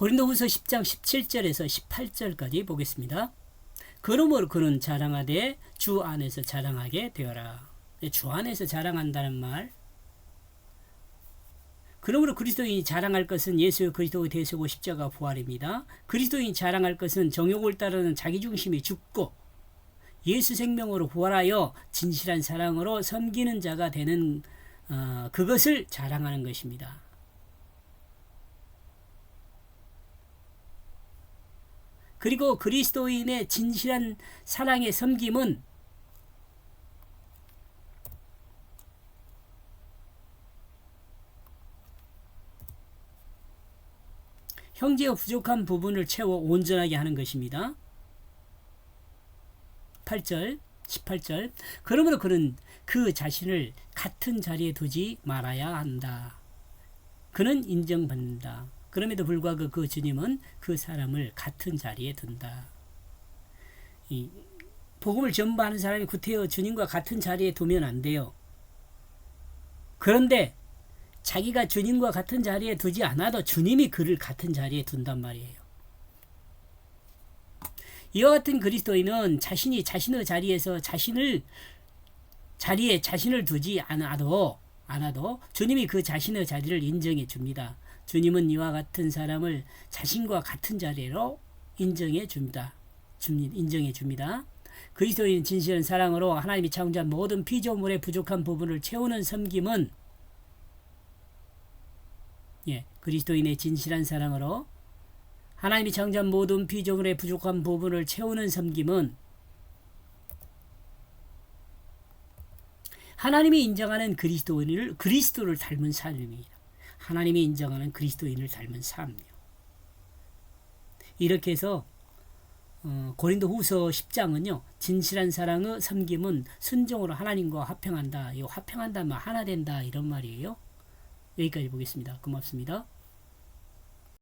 고린도후서 10장 17절에서 18절까지 보겠습니다. 그러므로 그는 자랑하되 주 안에서 자랑하게 되어라. 주 안에서 자랑한다는 말. 그러므로 그리스도인이 자랑할 것은 예수 그리스도의 대속고 십자가 부활입니다. 그리스도인이 자랑할 것은 정욕을 따르는 자기중심이 죽고 예수 생명으로 부활하여 진실한 사랑으로 섬기는 자가 되는 어, 그것을 자랑하는 것입니다. 그리고 그리스도인의 진실한 사랑의 섬김은 형제의 부족한 부분을 채워 온전하게 하는 것입니다. 8절, 18절. 그러므로 그는 그 자신을 같은 자리에 두지 말아야 한다. 그는 인정받는다. 그럼에도 불구하고 그 주님은 그 사람을 같은 자리에 둔다. 이 복음을 전파하는 사람이 구태여 주님과 같은 자리에 두면 안 돼요. 그런데 자기가 주님과 같은 자리에 두지 않아도 주님이 그를 같은 자리에 둔단 말이에요. 이와 같은 그리스도인은 자신이 자신의 자리에서 자신을 자리에 자신을 두지 않아도 않아도 주님이 그 자신의 자리를 인정해 줍니다. 주님은 이와 같은 사람을 자신과 같은 자리로 인정해 줍니다. 인정해 줍니다. 그리스도인 진실한 사랑으로 하나님이 창조한 모든 피조물의 부족한 부분을 채우는 섬김은 예, 그리스도인의 진실한 사랑으로 하나님이 창조한 모든 피조물의 부족한 부분을 채우는 섬김은 하나님이 인정하는 그리스도인을 그리스도를 닮은 삶입니다. 하나님이 인정하는 그리스도인을 닮은 삶이요. 이렇게 해서 어, 고린도 후서 10장은요, 진실한 사랑의 섬김은 순종으로 하나님과 화평한다. 이 화평한다 면 하나 된다. 이런 말이에요. 여기까지 보겠습니다. 고맙습니다.